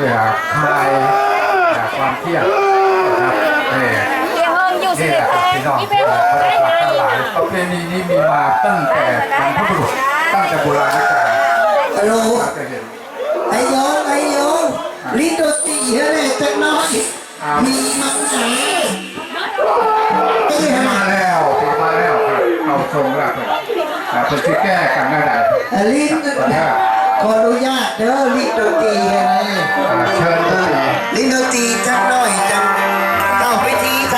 พื่อคลายจากความเครียดนะครับนี่เดี๋ยเฮิมอยู่สินี่แหเด็ละครับพพี่น้องงเอ่นี่อเป็นพระราชาทั้งหลายประเพณีนี้มีมาตั้งแต่บรรพบุรุษตั้งแต่โบราณกาลฮัลโหลจะเห็น ไอ้โยงไอ้โยงลิ้นดนตีเฮ้ยจักหน้อยมีมันหนานี่มาแล้วมาแล้วครับเอาทรงแล้วครับอ่าเพื่อที่แก้กันได้ไหนลิ้น ขออนุญาตเด้อลิโนตีเฮ้ยอ่าเชิญทุกทีลิ้นตีจักหน่อยจังเจ้าพิธีจ้ะ